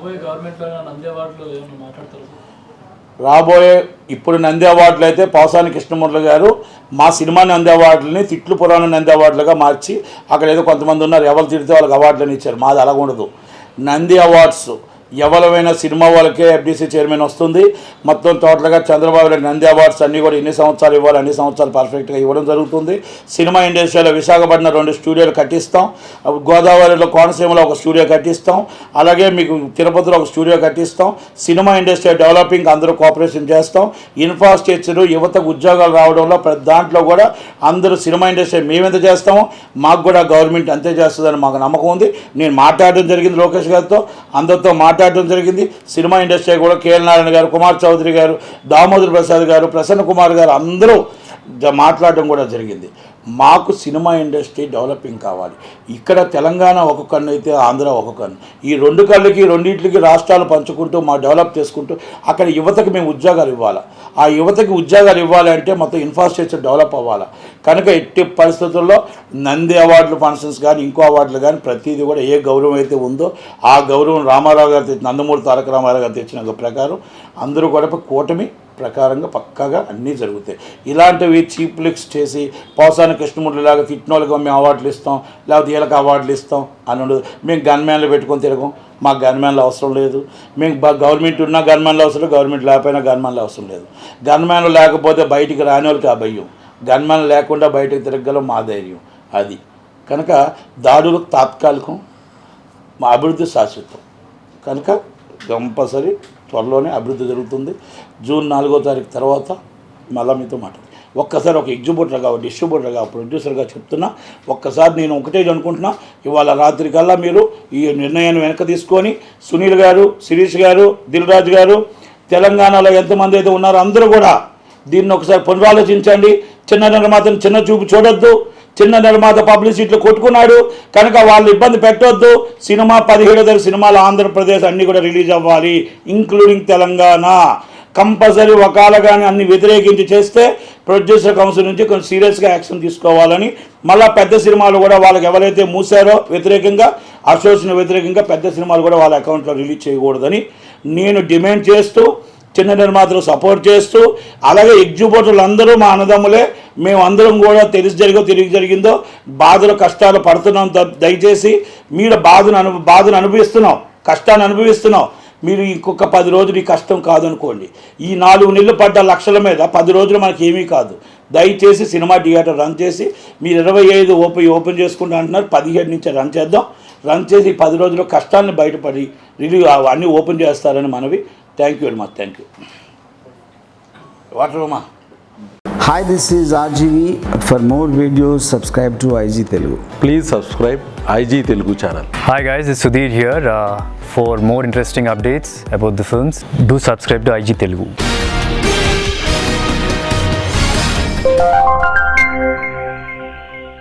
రాబోయే గవర్నమెంట్లో నంది అవార్డులు ఏమైనా మాట్లాడతారు? రాబోయే ఇప్పుడు నంది అవార్డులు అయితే పావసాని కృష్ణమూర్తి గారు మా సినిమా నంది అవార్డులని తిట్లు పురాణ నంది అవార్డులుగా మార్చి అక్కడ ఏదో కొంతమంది ఉన్నారు ఎవరు తిడితే వాళ్ళకి అవార్డులని ఇచ్చారు. మాది అలాగ ఉండదు. నంది అవార్డ్స్ ఎవరైనా సినిమా వాళ్ళకే ఎఫ్డీసీ చైర్మన్ వస్తుంది. మొత్తం టోటల్గా చంద్రబాబు నాయుడు నంది అవార్డ్స్ అన్నీ కూడా ఎన్ని సంవత్సరాలు ఇవ్వాలి అన్ని సంవత్సరాలు పర్ఫెక్ట్గా ఇవ్వడం జరుగుతుంది. సినిమా ఇండస్ట్రీలో విశాఖపట్నం రెండు స్టూడియోలు కట్టిస్తాం. గోదావరిలో కోనసీమలో ఒక స్టూడియో కట్టిస్తాం. అలాగే మీకు తిరుపతిలో ఒక స్టూడియో కట్టిస్తాం. సినిమా ఇండస్ట్రీ డెవలపింగ్ అందరూ కోఆపరేషన్ చేస్తాం. ఇన్ఫ్రాస్ట్రక్చర్ యువతకు ఉద్యోగాలు రావడంలో ప్రతి దాంట్లో కూడా అందరూ సినిమా ఇండస్ట్రీ మేమెంత చేస్తామో మాకు కూడా గవర్నమెంట్ అంతే చేస్తుందని మాకు నమ్మకం ఉంది. నేను మాట్లాడడం జరిగింది లోకేష్ గారితో. అందరితో మాట్లాడడం జరిగింది. సినిమా ఇండస్ట్రీ కూడా కేఎల్ నారాయణ గారు కుమార్ చౌదరి గారు దామోదర్ ప్రసాద్ గారు ప్రసన్న కుమార్ గారు అందరూ మాట్లాడడం కూడా జరిగింది. మాకు సినిమా ఇండస్ట్రీ డెవలపింగ్ కావాలి. ఇక్కడ తెలంగాణ ఒక కన్ను అయితే ఆంధ్ర ఒక కన్ను. ఈ రెండు కళ్ళకి రెండింటికి రాష్ట్రాలు పంచుకుంటూ మా డెవలప్ చేసుకుంటూ అక్కడ యువతకి మేము ఉద్యోగాలు ఇవ్వాలి? ఆ యువతకి ఉద్యోగాలు ఇవ్వాలి అంటే మొత్తం ఇన్ఫ్రాస్ట్రక్చర్ డెవలప్ అవ్వాలి? కనుక ఎట్టి పరిస్థితుల్లో నంది అవార్డులు ఫంక్షన్స్ కానీ ఇంకో అవార్డులు కానీ ప్రతిదీ కూడా ఏ గౌరవం అయితే ఉందో ఆ గౌరవం రామారావు గారు తెచ్చిన నందమూరి తారక రామారావు గారు తెచ్చిన ప్రకారం అందరూ కూడా కూటమి ప్రకారంగా పక్కాగా అన్నీ జరుగుతాయి. ఇలాంటివి చీప్ లిక్స్ చేసి పోసాని కృష్ణమూర్తి లాగా తిట్టినోళ్ళకి మేము అవార్డులు ఇస్తాం లేకపోతే వీళ్ళకి అవార్డులు ఇస్తాం అని ఉండదు. మేము గన్మ్యాన్లు పెట్టుకొని తిరగం. మాకు గన్మ్యాన్లు అవసరం లేదు. మేము గవర్నమెంట్ ఉన్న గన్మ్యాన్లు అవసరం గవర్నమెంట్ లేకపోయినా గన్మ్యాన్లు అవసరం లేదు. గన్మ్యాన్లు లేకపోతే బయటికి రాని వాళ్ళకి అభయం గన్మ్యాన్ లేకుండా బయటకు తిరగగలం మా ధైర్యం. అది. కనుక దాడులు తాత్కాలికం మా అభివృద్ధి శాశ్వతం. కనుక కంపల్సరీ త్వరలోనే అభివృద్ధి జరుగుతుంది. జూన్ నాలుగో తారీఖు తర్వాత మళ్ళా మీతో మాట్లాడుతుంది ఒక్కసారి ఒక ఎగ్జిబ్యూటర్గా ఒక డిస్ట్రిబ్యూటర్గా ప్రొడ్యూసర్గా చెప్తున్నా ఒక్కసారి నేను ఒకటే అనుకుంటున్నా ఇవాళ రాత్రి కల్లా మీరు ఈ నిర్ణయాన్ని వెనక తీసుకొని సునీల్ గారు శిరీష్ గారు దిల్రాజు గారు తెలంగాణలో ఎంతమంది అయితే ఉన్నారో అందరూ కూడా దీన్ని ఒకసారి పునరాలోచించండి. చిన్న నిర్మాతను చిన్న చూపు చూడొద్దు. చిన్న నిర్మాత పబ్లిసిటీలో కొట్టుకున్నాడు. కనుక వాళ్ళు ఇబ్బంది పెట్టొద్దు. సినిమా పదిహేడో తరగతి సినిమాలు ఆంధ్రప్రదేశ్ అన్నీ కూడా రిలీజ్ అవ్వాలి ఇంక్లూడింగ్ తెలంగాణ. కంపల్సరీ వకాల కానీ అన్ని వ్యతిరేకించి చేస్తే ప్రొడ్యూసర్ కౌన్సిల్ నుంచి కొంచెం సీరియస్గా యాక్షన్ తీసుకోవాలని మళ్ళీ పెద్ద సినిమాలు కూడా వాళ్ళకి ఎవరైతే మూసారో వ్యతిరేకంగా అసోసియేషన్ వ్యతిరేకంగా పెద్ద సినిమాలు కూడా వాళ్ళ అకౌంట్లో రిలీజ్ చేయకూడదని నేను డిమాండ్ చేస్తూ చిన్న నిర్మాతలు సపోర్ట్ చేస్తూ అలాగే ఎగ్జిబ్యూటర్లు అందరూ మా అన్నదమ్ములే మేము అందరం కూడా తెలిసి జరిగో తిరిగి జరిగిందో బాధలు కష్టాలు పడుతున్నాం దయచేసి మీరు బాధను అను బాధను అనుభవిస్తున్నాం కష్టాన్ని అనుభవిస్తున్నాం. మీరు ఇంకొక పది రోజులు ఈ కష్టం కాదనుకోండి. ఈ నాలుగు నెలలు పడ్డ లక్షల మీద పది రోజులు మనకి ఏమీ కాదు. దయచేసి సినిమా థియేటర్ రన్ చేసి మీరు ఇరవై ఐదు ఓపెన్ ఓపెన్ చేసుకుంటా అంటున్నారు. పదిహేడు నుంచి రన్ చేద్దాం. రన్ చేసి పది రోజులు కష్టాన్ని బయటపడి రిలీవ్ అన్నీ ఓపెన్ చేస్తారని మనవి. థ్యాంక్ యూ అండి మా thank you. Water Hi, this is RGV. For more videos, subscribe to IG Telugu. Please subscribe IG Telugu channel. Hi guys, it's Sudhir here. Uh, for more interesting updates about the films, do subscribe to IG Telugu.